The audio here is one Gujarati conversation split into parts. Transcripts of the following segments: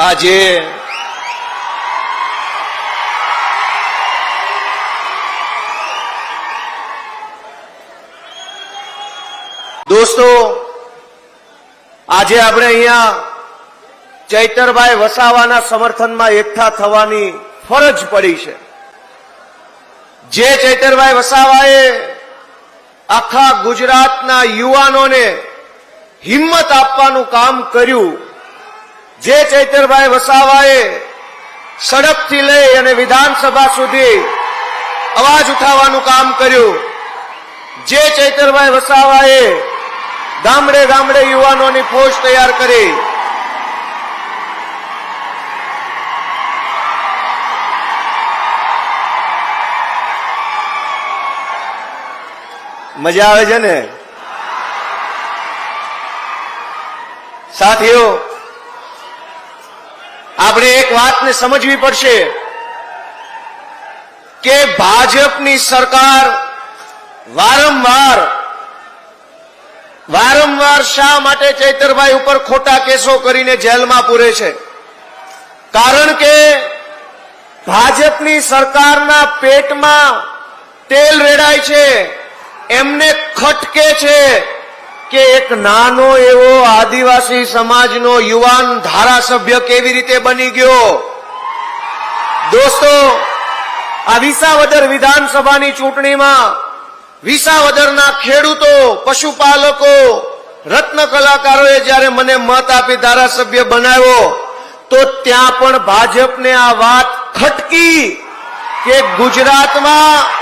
આજે દોસ્તો, આજે આપણે અહીંયા ચૈતરભાઈ વસાવાના સમર્થનમાં એકઠા થવાની ફરજ પડી છે. જે ચૈતરભાઈ વસાવાએ આખા ગુજરાતના યુવાનોને હિંમત આપવાનું કામ કર્યું જે ચૈતરભાઈ વસાવાએ સડકથી લઈ અને વિધાનસભા સુધી અવાજ ઉઠાવવાનું કામ કર્યું. જે ચૈતરભાઈ વસાવાએ ગામડે ગામડે યુવાનોની ફોજ તૈયાર કરી. મજા આવે છે ને? સાથીઓ આપણે એક વાતને સમજવી પડશે કે ભાજપની સરકાર વારંવાર વારંવાર શા માટે ચૈતરભાઈ ઉપર ખોટા કેસો કરીને જેલમાં પૂરે છે? કારણ કે ભાજપની સરકારના પેટમાં તેલ રેડાય છે, એમને ખટકે છે. કે એક નાનો એવો આદિવાસી સમાજનો યુવાન ધારાસભ્ય કેવી રીતે બની ગયો? દોસ્તો, આ વિસાવદર વિધાનસભાની ચૂંટણીમાં વિસાવદરના ખેડૂતો, પશુપાલકો, રત્ન કલાકારોએ જ્યારે મને મત આપી ધારાસભ્ય બનાવ્યો, તો ત્યાં પણ ભાજપને આ વાત ખટકી કે ગુજરાતમાં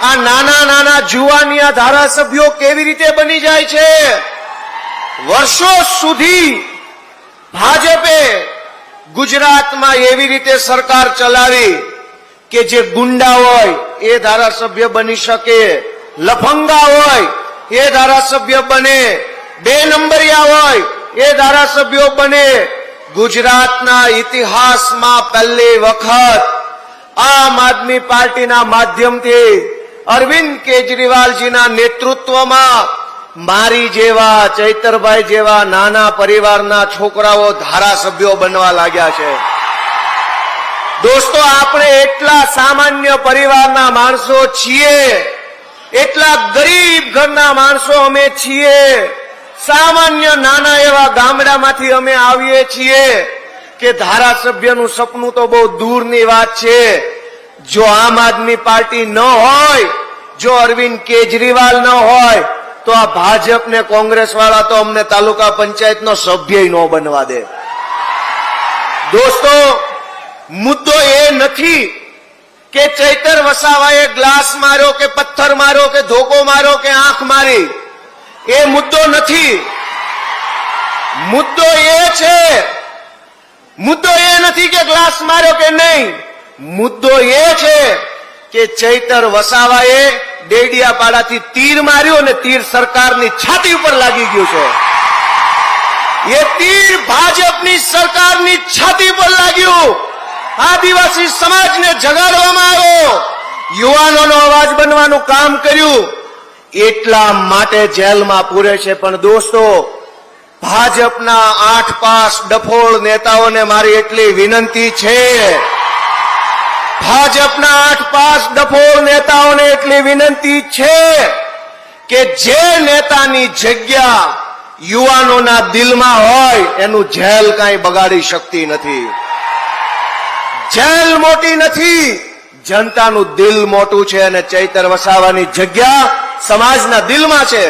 આ નાના નાના જુવાનિયા ધારાસભ્યો કેવી રીતે બની જાય છે? વર્ષો સુધી ભાજપે ગુજરાતમાં એવી રીતે સરકાર ચલાવી કે જે ગુંડા હોય એ ધારાસભ્ય બની શકે, લફંગા હોય એ ધારાસભ્ય બને, બે નંબરિયા હોય એ ધારાસભ્યો બને. ગુજરાતના ઇતિહાસમાં પહેલી વખત આમ આદમી પાર્ટીના માધ્યમથી અરવિંદ કેજરીવાલજીના નેતૃત્વમાં મારી જેવા, ચૈતરભાઈ જેવા નાના પરિવારના છોકરાઓ ધારાસભ્યો બનવા લાગ્યા છે. દોસ્તો, આપણે એટલા સામાન્ય પરિવારના માણસો છીએ, એટલા ગરીબ ઘરના માણસો અમે છીએ, સામાન્ય નાના એવા ગામડામાંથી અમે આવીએ છીએ કે ધારાસભ્યનું સપનું તો બહુ દૂરની વાત છે. જો આમ આદમી પાર્ટી ન હોય, જો અરવિંદ કેજરીવાલ ન હોય, તો આ ભાજપ ને કોંગ્રેસ વાળા તો અમને તાલુકા પંચાયત નો સભ્ય ન બનવા દે. દોસ્તો, મુદ્દો એ નથી કે ચૈતર વસાવાએ ગ્લાસ માર્યો કે પથ્થર માર્યો કે ધોકો માર્યો કે આંખ મારી. એ મુદ્દો નથી. મુદ્દો એ છે. મુદ્દો એ નથી કે ગ્લાસ માર્યો કે નહીં. મુદ્દો એ છે કે ચૈતર વસાવાએ ડેડિયાપાડાથી તીર માર્યો અને તીર સરકારની છાતી ઉપર લાગી ગયું છે. એ તીર ભાજપની સરકારની છાતી પર લાગ્યું. આદિવાસી સમાજને જગાડવામાં આવ્યો. યુવાનોનો અવાજ બનવાનું કામ કર્યું. એટલા માટે જેલમાં પૂરે છે. પણ દોસ્તો, ભાજપના આઠ પાસ ડફોળ નેતાઓને મારી એટલી વિનંતી છે. ભાજપના આઠ પાસ ડફોળ નેતાઓને એટલી વિનંતી છે કે જે નેતાની જગ્યા યુવાનોના દિલમાં હોય, એનું જેલ કાંઈ બગાડી શકતી નથી. જેલ મોટી નથી, જનતાનું દિલ મોટું છે અને ચૈતર વસાવાની જગ્યા સમાજના દિલમાં છે.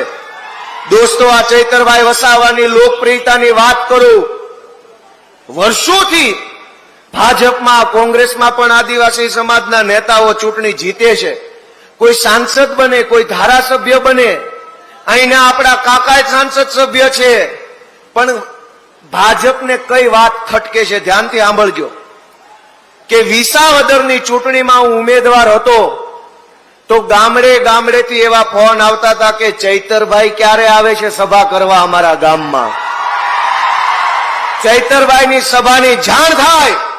દોસ્તો, આ ચૈતરભાઈ વસાવાની લોકપ્રિયતાની વાત કરું. વર્ષોથી ભાજપમાં, કોંગ્રેસમાં પણ આદિવાસી સમાજના નેતાઓ ચૂંટણી જીતે છે. કોઈ સાંસદ બને, કોઈ ધારાસભ્ય બને, અહીંના આપણા કાકા સાંસદ સભ્ય છે. પણ ભાજપને કઈ વાત ખટકે છે ધ્યાનથી સાંભળજો. કે વિસાવદરની ચૂંટણીમાં હું ઉમેદવાર હતો, તો ગામડે ગામડેથી એવા ફોન આવતા હતા કે ચૈતરભાઈ ક્યારે આવે છે સભા કરવા અમારા ગામમાં? ચૈતરભાઈની સભાની જાણ થાય.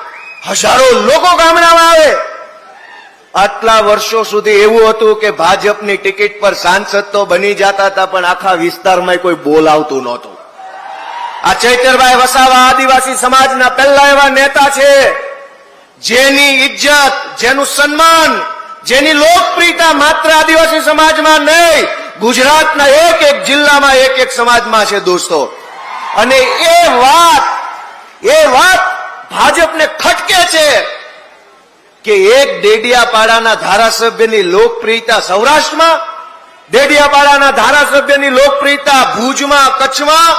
હજારો લોકો ગામડામાં આવે. આટલા વર્ષો સુધી એવું હતું કે ભાજપની ટિકિટ પર સાંસદ તો બની જતા હતા, પણ આખા વિસ્તારમાં કોઈ બોલાવતું નહોતું. આ ચૈતરભાઈ વસાવા આદિવાસી સમાજના પહેલા એવા નેતા છે. જેની ઇજ્જત, જેનું સન્માન, જેની લોકપ્રિયતા માત્ર આદિવાસી સમાજમાં નહીં, ગુજરાતના એક એક જિલ્લામાં એક એક સમાજમાં છે દોસ્તો. અને એ વાત એ વાત ભાજપને ખટકે છે કે એક ડેડિયાપાડાના ધારાસભ્યની લોકપ્રિયતા સૌરાષ્ટ્રમાં ડેડિયાપાડાના ધારાસભ્યની લોકપ્રિયતા ભુજમાં, કચ્છમાં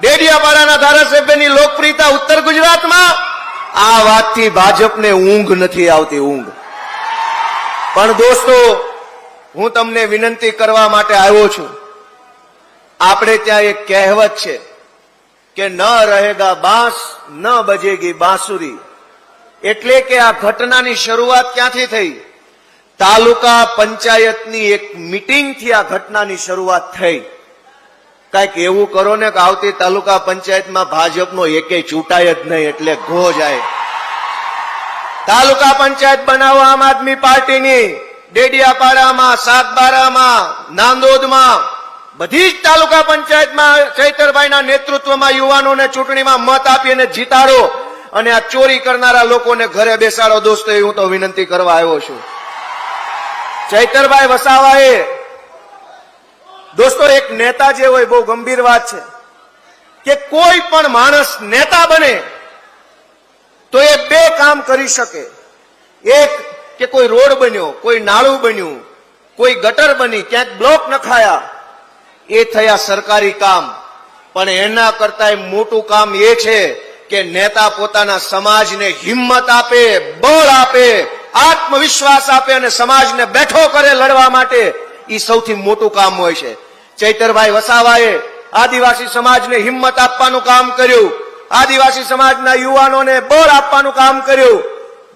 ડેડિયાપાડાના ધારાસભ્યની લોકપ્રિયતા ઉત્તર ગુજરાતમાં. આ વાતથી ભાજપને ઊંઘ નથી આવતી, ઊંઘ. પણ દોસ્તો, હું તમને વિનંતી કરવા માટે આવ્યો છું. આપણે ત્યાં એક કહેવત છે કે ન રહેગા બાંસ, ન બજેગી બાંસુરી. એટલે કે આ ઘટનાની શરૂઆત ક્યાંથી થઈ? તાલુકા પંચાયતની એક મિટિંગથી આ ઘટનાની શરૂઆત થઈ. કંઈક એવું કરો ને કે આવતી તાલુકા પંચાયતમાં ભાજપનો એકે ચૂંટાય જ નહીં, એટલે ઘો જાય. તાલુકા પંચાયત બનાવો આમ આદમી પાર્ટીની. ડેડિયાપાડામાં, સાગબારામાં, નાંદોદમાં. બધી જ તાલુકા પંચાયતમાં ચૈતરભાઈના નેતૃત્વમાં યુવાનોને ચૂંટણીમાં મત આપી અને જીતાડો. અને આ ચોરી કરનારા લોકોને ઘરે બેસાડો દોસ્તો, એ હું તો વિનંતી કરવા આવ્યો છું. ચૈતરભાઈ વસાવાએ, દોસ્તો, એક નેતા જે હોય, બહુ ગંભીર વાત છે, કે કોઈ પણ માણસ નેતા બને, તો એ બે કામ કરી શકે. એક, કે કોઈ રોડ બન્યો, કોઈ નાળું બન્યું, કોઈ ગટર બની, ક્યાંક બ્લોક નખાયા એ થયા સરકારી કામ. પણ એના કરતા મોટું કામ એ છે કે નેતા પોતાના સમાજને હિંમત આપે, બળ આપે, આત્મવિશ્વાસ આપે અને સમાજને બેઠો કરે લડવા માટે. એ સૌથી મોટું કામ હોય છે. ચૈતરભાઈ વસાવાએ આદિવાસી સમાજને હિંમત આપવાનું કામ કર્યું. આદિવાસી સમાજના યુવાનોને બળ આપવાનું કામ કર્યું.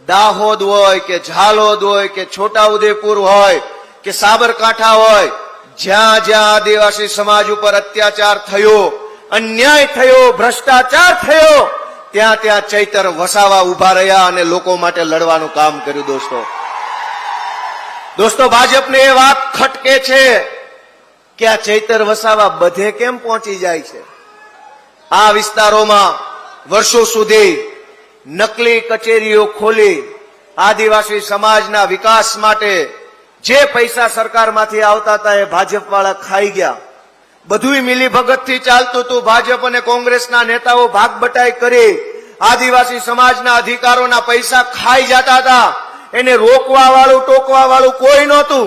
દાહોદ હોય કે ઝાલોદ હોય કે છોટાઉદેપુર હોય કે સાબરકાંઠા હોય જ્યાં જ્યાં આદિવાસી સમાજ ઉપર અત્યાચાર થયો, અન્યાય થયો, ભ્રષ્ટાચાર થયો, ત્યાં ત્યાં ચૈતર વસાવા ઊભા રહ્યા અને લોકો માટે લડવાનું કામ કર્યું, દોસ્તો. દોસ્તો, ભાજપને એ વાત ખટકે છે કે આ ચૈતર વસાવા બધે કેમ પહોંચી જાય છે? આ વિસ્તારોમાં વર્ષો સુધી નકલી કચેરીઓ ખોલી આદિવાસી સમાજના વિકાસ માટે જે પૈસા સરકારમાંથી આવતા હતા એ ભાજપ વાળા ખાઈ ગયા. બધું મિલી ભગતથી ચાલતું હતું. ભાજપ અને કોંગ્રેસના નેતાઓ ભાગ બટાઈ કરી આદિવાસી સમાજના અધિકારોના પૈસા ખાઈ જતા હતા. એને રોકવા વાળું ટોકવા વાળું કોઈ નહોતું.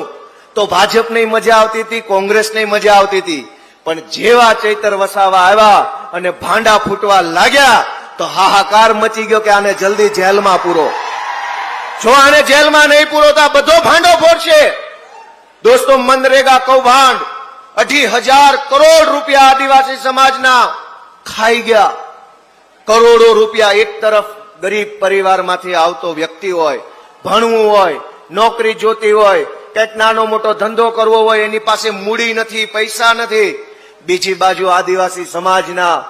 તો ભાજપને મજા આવતી હતી કોંગ્રેસને મજા આવતી હતી. પણ જેવા ચૈતર વસાવા આવ્યા અને ભાંડા ફૂટવા લાગ્યા, તો હાહાકાર મચી ગયો કે આને જલ્દી જેલમાં પૂરો. જો આને જેલમાં નહીં પૂરો તો બધો ભાંડો ફોડશે. દોસ્તો, મનરેગા કૌભાંડ અઢી હજાર કરોડ રૂપિયા આદિવાસી સમાજના ખાઈ ગયા. કરોડો રૂપિયા એક તરફ ગરીબ પરિવારમાંથી આવતો વ્યક્તિ હોય, ભણવું હોય, નોકરી જોતી હોય, કંઈક નાનો મોટો ધંધો કરવો હોય, એની પાસે મૂડી નથી, પૈસા નથી. બીજી બાજુ આદિવાસી સમાજના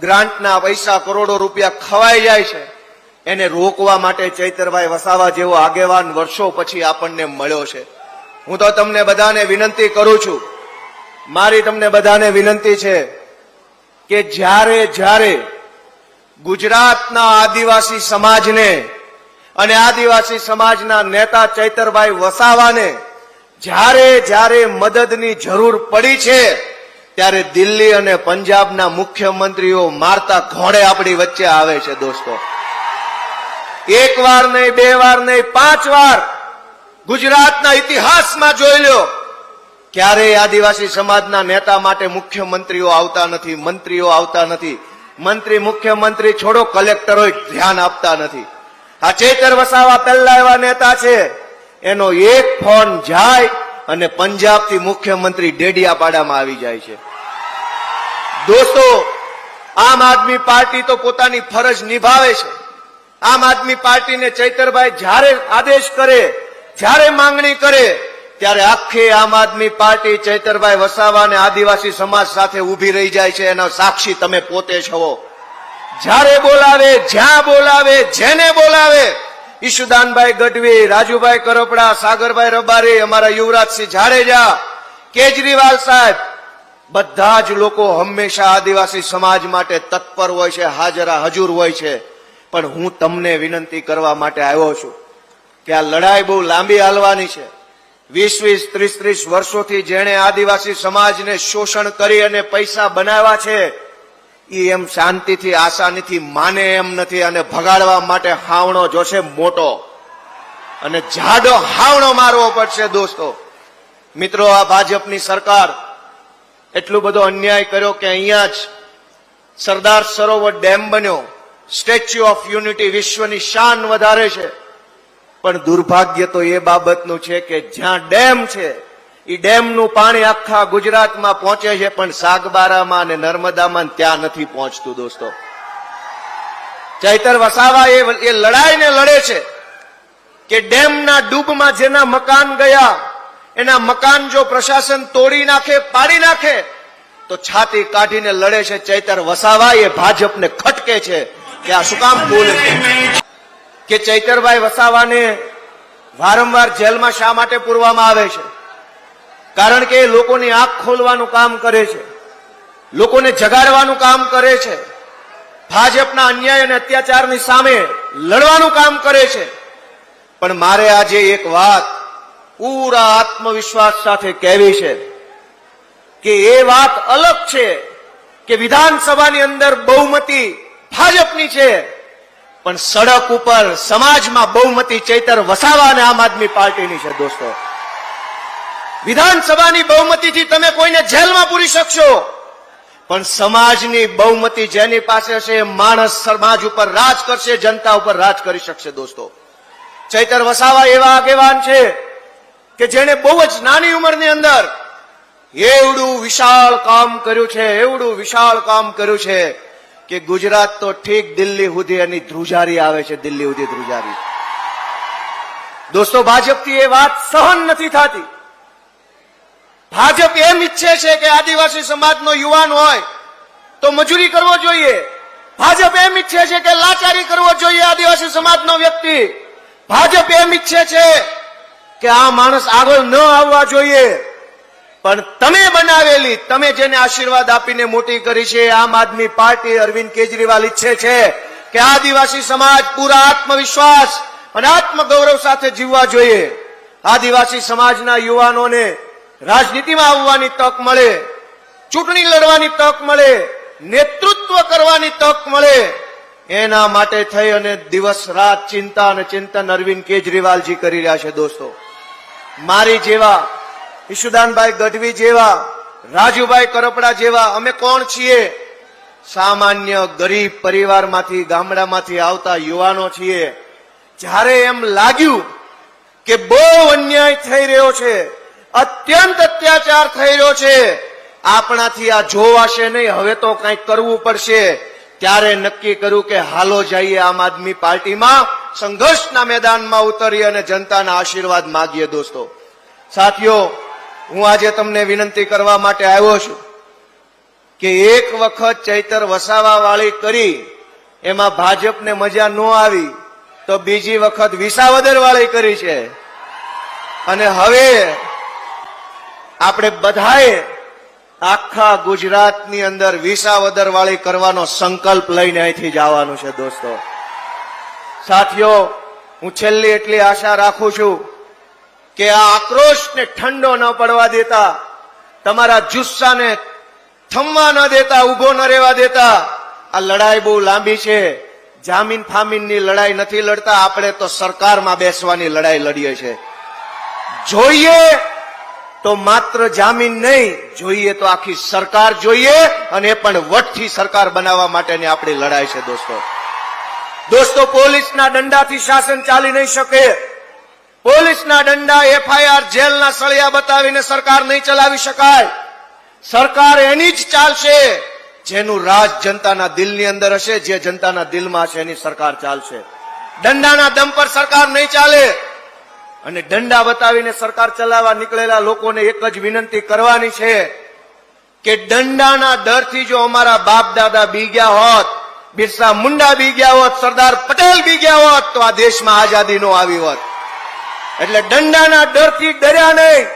ગ્રાન્ટના પૈસા કરોડો રૂપિયા ખવાઈ જાય છે. એને રોકવા માટે ચૈતરભાઈ વસાવા જેવો આગેવાન વર્ષો પછી આપણને મળ્યો છે. હું તો તમને બધાને વિનંતી કરું છું. મારી તમને બધાને વિનંતી છે કે જ્યારે જ્યારે ગુજરાતના આદિવાસી સમાજને અને આદિવાસી સમાજના નેતા ચૈતરભાઈ વસાવાને જ્યારે જ્યારે મદદની જરૂર પડી છે, ત્યારે દિલ્હી અને પંજાબના મુખ્યમંત્રીઓ મારતા ઘોડે આપણી વચ્ચે આવે છે, દોસ્તો. એક વાર નહીં, બે વાર નહીં, પાંચ વાર ગુજરાતના ઇતિહાસમાં જોઈ લો ક્યારેય આદિવાસી સમાજના નેતા માટે મુખ્યમંત્રીઓ આવતા નથી, મંત્રીઓ આવતા નથી. મંત્રી, મુખ્યમંત્રી છોડો કલેક્ટરો ધ્યાન આપતા નથી. આ ચેતર વસાવા પહેલા એવા નેતા છે. એનો એક ફોન જાય અને પંજાબથી મુખ્યમંત્રી ડેડિયાપાડામાં આવી જાય છે. દોસ્તો, આમ આદમી પાર્ટી તો પોતાની ફરજ નિભાવે છે. આમ આદમી પાર્ટીને ચૈતરભાઈ જ્યારે આદેશ કરે, જ્યારે માંગણી કરે, ત્યારે આખી આમ આદમી પાર્ટી ચૈતરભાઈ વસાવા અને આદિવાસી સમાજ સાથે ઊભી રહી જાય છે. એના સાક્ષી તમે પોતે છો જ્યારે બોલાવે, જ્યાં બોલાવે, જેને બોલાવે, ઈશુદાનભાઈ ગઢવી, રાજુભાઈ કરપડા, સાગરભાઈ રબારી, અમારા યુવરાજસિંહ જાડેજા, કેજરીવાલ સાહેબ, બધા જ લોકો હંમેશા આદિવાસી સમાજ માટે તત્પર હોય છે, હાજરા હજુર હોય છે. પણ હું તમને વિનંતી કરવા માટે આવ્યો છું કે આ લડાઈ બહુ લાંબી હાલવાની છે. વીસ વીસ ત્રીસ ત્રીસ વર્ષોથી જેણે આદિવાસી સમાજને શોષણ કરી અને પૈસા બનાવ્યા છે એ એમ શાંતિથી, આસાનીથી માને એમ નથી અને ભગાડવા માટે હાવણો જોશે મોટો. અને જાડો હાવણો મારવો પડશે દોસ્તો. મિત્રો, આ ભાજપની સરકાર એટલું બધો અન્યાય કર્યો કે અહીંયા જ સરદાર સરોવર ડેમ બન્યો. સ્ટેચ્યુ ઓફ યુનિટી વિશ્વની શાન વધારે છે. પણ દુર્ભાગ્ય તો એ બાબતનું છે કે જ્યાં ડેમ છે એ ડેમનું પાણી આખા ગુજરાતમાં પહોંચે છે, પણ સાગબારામાં અને નર્મદામાં ત્યાં નથી પહોંચતું દોસ્તો. ચૈતર વસાવા એ એ લડાઈને લડે છે કે ડેમના ડૂબમાં જેના મકાન ગયા, એના મકાન જો પ્રશાસન તોડી નાખે, પાડી નાખે, તો છાતી કાઢીને લડે છે ચૈતર વસાવા એ ભાજપને ખટકે છે. કે આ શું કામ છે? કે ચૈતરભાઈ વસાવાને વારંવાર જેલમાં શા માટે પૂરવામાં આવે છે? કારણ કે એ લોકોની આંખ ખોલવાનું કામ કરે છે. લોકોને જગાડવાનું કામ કરે છે. ભાજપના અન્યાય અને અત્યાચારની સામે લડવાનું કામ કરે છે. પણ મારે આજે એક વાત પૂરા આત્મવિશ્વાસ સાથે કહેવી છે કે એ વાત અલગ છે કે વિધાનસભાની અંદર બહુમતી ભાજપની છે. પણ સડક ઉપર સમાજમાં બહુમતી ચૈતર વસાવા આમ આદમી પાર્ટીની છે દોસ્તો. વિધાનસભાની બહુમતીથી તમે કોઈને જેલમાં પૂરી શકશો. પણ સમાજની બહુમતી જેની પાસે છે, માણસ સમાજ ઉપર રાજ કરશે, જનતા ઉપર રાજ કરી શકશે દોસ્તો. ચૈતર વસાવા એવા આગેવાન છે કે જેણે બહુ જ નાની ઉંમરની અંદર એવડું વિશાળ કામ કર્યું છે, એવડું વિશાળ કામ કર્યું છે. કે ગુજરાત તો ઠીક દિલ્હી સુધી એની ધ્રુજારી આવે છે, દિલ્હી સુધી ધ્રુજારી. દોસ્તો, ભાજપથી એ વાત સહન નથી થતી. ભાજપ એમ ઈચ્છે છે કે આદિવાસી સમાજનો યુવાન હોય તો મજૂરી કરવો જોઈએ. ભાજપ એમ ઈચ્છે છે કે લાચારી કરવો જોઈએ આદિવાસી સમાજનો વ્યક્તિ. ભાજપ એમ ઈચ્છે છે કે આ માણસ આગળ ન આવવા જોઈએ. પણ તમે બનાવેલી, તમે જેને આશીર્વાદ આપીને મોટી કરી છે, આમ આદમી પાર્ટી અરવિંદ કેજરીવાલ ઈચ્છે છે કે આદિવાસી સમાજ પૂરા આત્મવિશ્વાસ અને આત્મગૌરવ સાથે જીવવા જોઈએ. આદિવાસી સમાજના યુવાનોને રાજનીતિમાં આવવાની તક મળે, ચૂંટણી લડવાની તક મળે, નેતૃત્વ કરવાની તક મળે. એના માટે થઈ અને દિવસ રાત ચિંતા અને ચિંતન અરવિંદ કેજરીવાલજી કરી રહ્યા છે દોસ્તો. મારી જેવા ઈશુદાનભાઈ ગઢવી જેવા, રાજુભાઈ કરપડા જેવા, અમે કોણ છીએ? સામાન્ય ગરીબ પરિવારમાંથી, ગામડામાંથી આવતા યુવાનો છીએ. જ્યારે એમ લાગ્યું કે બહુ અન્યાય થઈ રહ્યો છે, અત્યંત અત્યાચાર થઈ રહ્યો છે, આપણાથી આ જોવાશે નહીં, હવે તો કંઈક કરવું પડશે. ત્યારે નક્કી કર્યું કે હાલો જઈએ આમ આદમી પાર્ટીમાં, સંઘર્ષના મેદાનમાં ઉતરી અને જનતાના આશીર્વાદ માગીએ દોસ્તો. સાથીઓ હું આજે તમને વિનંતી કરવા માટે આવ્યો છું કે એક વખત ચૈતર વસાવા વાળી કરી, એમાં ભાજપને મજા ન આવી, તો બીજી વખત વિસાવદર વાળી કરી છે. અને હવે આપણે બધાએ આખા ગુજરાતની અંદર વિસાવદર વાળી કરવાનો સંકલ્પ લઈને અહીંથી જવાનું છે દોસ્તો. સાથીઓ, હું છેલ્લી એટલી આશા રાખું છું કે આ આક્રોશને ઠંડો ન પડવા દેતા, તમારા જુસ્સાને થમવા ન દેતા ઊભો ન રહેવા દેતા. આ લડાઈ બહુ લાંબી છે. જામીન ફામીનની લડાઈ નથી લડતા. આપણે તો સરકારમાં બેસવાની લડાઈ લડીએ છીએ. જોઈએ તો માત્ર જામીન નહીં, જોઈએ તો આખી સરકાર જોઈએ અને પણ વટથી સરકાર બનાવવા માટેની આપણી લડાઈ છે, દોસ્તો. દોસ્તો, પોલીસના દંડાથી શાસન ચાલી નહીં શકે. પોલીસના દંડા એફઆઈઆર જેલના સળિયા બતાવીને સરકાર નહીં ચલાવી શકાય. સરકાર એની જ ચાલશે જેનું રાજ જનતાના દિલની અંદર હશે, જે જનતાના દિલમાં હશે એની સરકાર ચાલશે. દંડાના દમ પર સરકાર નહીં ચાલે. અને દંડા બતાવીને સરકાર ચલાવવા નીકળેલા લોકોને એક જ વિનંતી કરવાની છે કે દંડાના ડરથી જો અમારા બાપ દાદા બી ગયા હોત, બિરસા મુંડા બી ગયા હોત, સરદાર પટેલ બી ગયા હોત, તો આ દેશમાં આઝાદી નો આવી હોત. એટલે દંડાના ડરથી ડર્યા નહીં,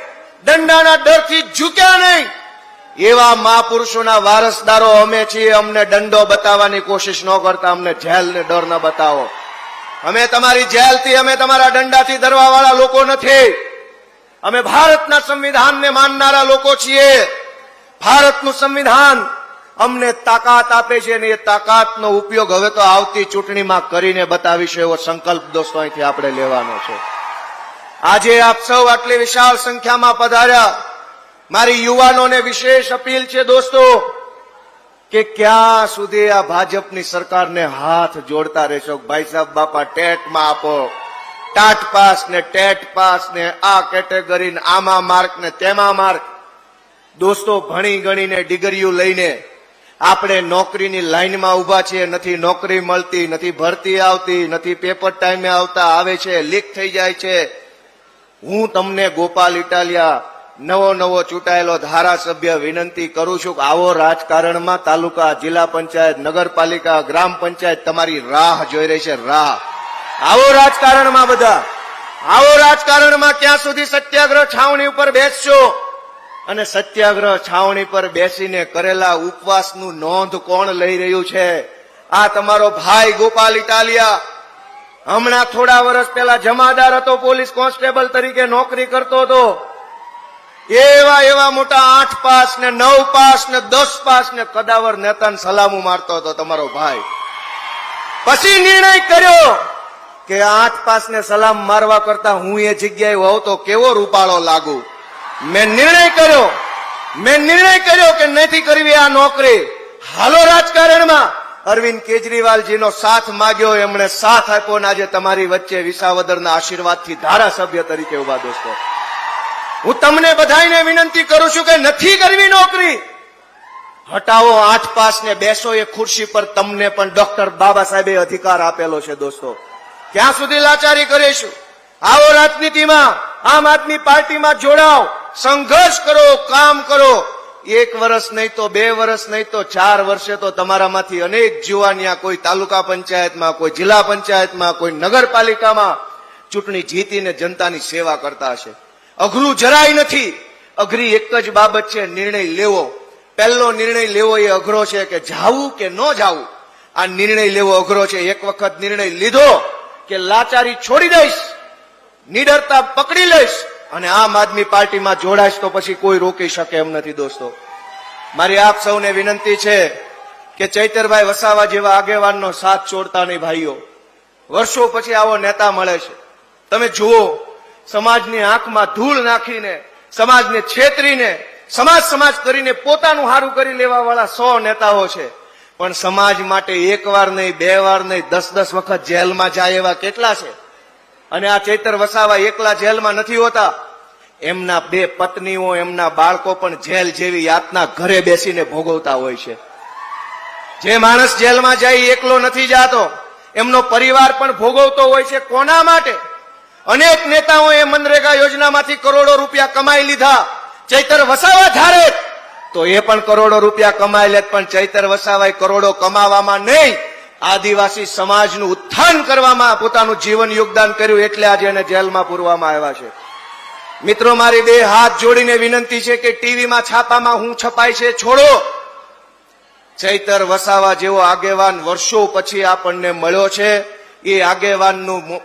દંડાના ડરથી ઝૂક્યા નહીં. એવા મહાપુરુષોના વારસદારો અમે છીએ, અમને દંડો બતાવવાની કોશિશ ન કરતા, અમને જેલ ને ડર ન બતાવો. અમે તમારી જેલથી, અમે તમારા દંડાથી ડરવા વાળા લોકો નથી. અમે ભારતના સંવિધાનને માનનારા લોકો છીએ. ભારતનું સંવિધાન અમને તાકાત આપે છે અને એ તાકાતનો ઉપયોગ હવે તો આવતી ચૂંટણીમાં કરીને બતાવીશું, એવો સંકલ્પ દોસ્તો અહીંથી આપણે લેવાનો છે. આજે આપ સૌ આટલી વિશાળ સંખ્યામાં પધાર્યા. મારી યુવાનોને વિશેષ અપીલ છે દોસ્તો, કે ક્યાં સુધી આ ભાજપની સરકારને હાથ જોડતા રહેશો? ભાઈ સાહેબ, બાપા, ટેટમાં આપો. ટાટ પાસ ને ટેટ પાસ ને આ કેટેગરી ને આમાં માર્ક ને તેમાં માર્ક. દોસ્તો, ભણી ગણીને ડિગ્રીઓ લઈને આપણે નોકરીની લાઈનમાં ઊભા છીએ. નથી નોકરી મળતી, નથી ભરતી આવતી, નથી પેપર ટાઈમે આવતા, આવે છે, લીક થઈ જાય છે. હું તમને ગોપાલ ઇટાલિયા નવો નવો ચૂંટાયેલો ધારાસભ્ય વિનંતી કરું છું કે આવો રાજકારણમાં તાલુકા, જિલ્લા પંચાયત, નગરપાલિકા, ગ્રામ પંચાયત તમારી રાહ જોઈ રહી છે, રાહ. આવો રાજકારણમાં બધા. આવો રાજકારણમાં ક્યાં સુધી સત્યાગ્રહ છાવણી ઉપર બેસશો? અને સત્યાગ્રહ છાવણી પર બેસીને કરેલા ઉપવાસનું નોંધ કોણ લઈ રહ્યું છે? આ તમારો ભાઈ ગોપાલ ઇટાલિયા હમણાં થોડા વર્ષ પહેલા જમાદાર હતો પોલીસ કોન્સ્ટેબલ તરીકે નોકરી કરતો હતો. એવા એવા મોટા આઠ પાસ ને નવ પાસ ને દસ પાસ ને કદાવર નેતાને સલામું મારતો હતો તમારો ભાઈ. પછી નિર્ણય કર્યો કે આઠ પાસ ને સલામ મારવા કરતા હું એ જગ્યાએ હોઉં તો કેવો રૂપાળો લાગુ? મેં નિર્ણય કર્યો. મેં નિર્ણય કર્યો કે નથી કરવી આ નોકરી. હાલો રાજકારણમાં. અરવિંદ કેજરીવાલજીનો સાથ માગ્યો એમણે સાથ આપ્યો ને આજે તમારી વચ્ચે વિસાવદરના આશીર્વાદથી ધારાસભ્ય તરીકે ઊભા દોસ્તો. હું તમને બધાને વિનંતી કરું છું કે નથી કરવી નોકરી. હટાવો આઠ પાસ ને બેસો એ ખુરશી પર, તમને પણ ડોક્ટર બાબા સાહેબે અધિકાર આપેલો છે દોસ્તો. ક્યાં સુધી લાચારી કરીશું? આવો રાજનીતિમાં, આમ આદમી પાર્ટીમાં જોડાઓ, સંઘર્ષ કરો, કામ કરો. એક વર્ષ નહીં તો બે વર્ષ નહીં તો ચાર વર્ષે તો તમારામાંથી અનેક જુવાનિયા કોઈ તાલુકા પંચાયતમાં, કોઈ જિલ્લા પંચાયતમાં, કોઈ નગરપાલિકામાં ચૂંટણી જીતીને જનતાની સેવા કરતા હશે. અઘરું જરાય નથી. અઘરી એક જ બાબત છે, નિર્ણય લેવો. પહેલો નિર્ણય લેવો એ અઘરો છે કે જાવું કે ન જાવું. આ નિર્ણય લેવો અઘરો છે. એક વખત નિર્ણય લીધો કે લાચારી છોડી દઈશ, નિડરતા પકડી લઈશ અને આમ આદમી પાર્ટીમાં જોડાશ તો પછી કોઈ રોકી શકે એમ નથી, દોસ્તો. મારી આપ સૌને વિનંતી છે કે ચૈતરભાઈ વસાવા જેવા આગેવાનનો સાથ છોડતા નહીં, ભાઈઓ. વર્ષો પછી આવો નેતા મળે છે. તમે જુઓ, સમાજની આંખમાં ધૂળ નાખીને, સમાજને છેતરીને, સમાજ સમાજ કરીને પોતાનું હારું કરી લેવા વાળા સો નેતાઓ છે. પણ સમાજ માટે એક વાર નહીં, બે વાર નહીં, દસ દસ વખત જેલમાં જાય એવા કેટલા છે? અને આ ચૈતર વસાવા એકલા જેલમાં નથી હોતા. એમના બે પત્નીઓ, એમના બાળકો પણ જેલ જેવી યાતના ઘરે બેસીને ભોગવતા હોય છે. જે માણસ જેલમાં જાય એકલો નથી જાતો. એમનો પરિવાર પણ ભોગવતો હોય છે કોના માટે? અનેક નેતાઓએ મનરેગા યોજનામાંથી કરોડો રૂપિયા કમાઈ લીધા. ચૈતર વસાવા ધારે તો એ પણ કરોડો રૂપિયા કમાઈ લેત, પણ ચૈતર વસાવાય કરોડો કમાવામાં નહીં. આદિવાસી સમાજનું ઉત્થાન કરવામાં પોતાનું જીવન યોગદાન કર્યું એટલે આજે એને જેલમાં પૂરવામાં આવ્યા છે. મિત્રો, મારી બે હાથ જોડીને વિનંતી છે કે ટીવીમાં છાપામાં હું છપાય છે, છોડો! ચૈતર વસાવા જેવો આગેવાન વર્ષો પછી આપણને મળ્યો છે. એ આગેવાનનું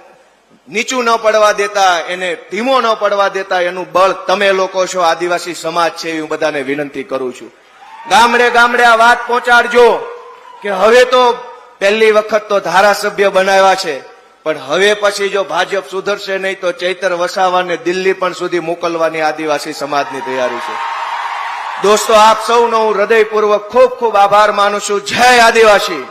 નીચું ન પડવા દેતા, એને ધીમો ન પડવા દેતા એનું બળ તમે લોકો છો, આદિવાસી સમાજ છે, એ હું બધાને વિનંતી કરું છું. ગામડે ગામડે આ વાત પહોંચાડજો કે હવે તો પહેલી વખત તો ધારાસભ્ય બનાવ્યા છે, પણ હવે પછી જો ભાજપ સુધરશે નહીં તો ચૈતર વસાવાને દિલ્હી પણ સુધી મોકલવાની આદિવાસી સમાજની તૈયારી છે. દોસ્તો, આપ સૌનો હું હૃદયપૂર્વક ખૂબ ખૂબ આભાર માનું છું. જય આદિવાસી!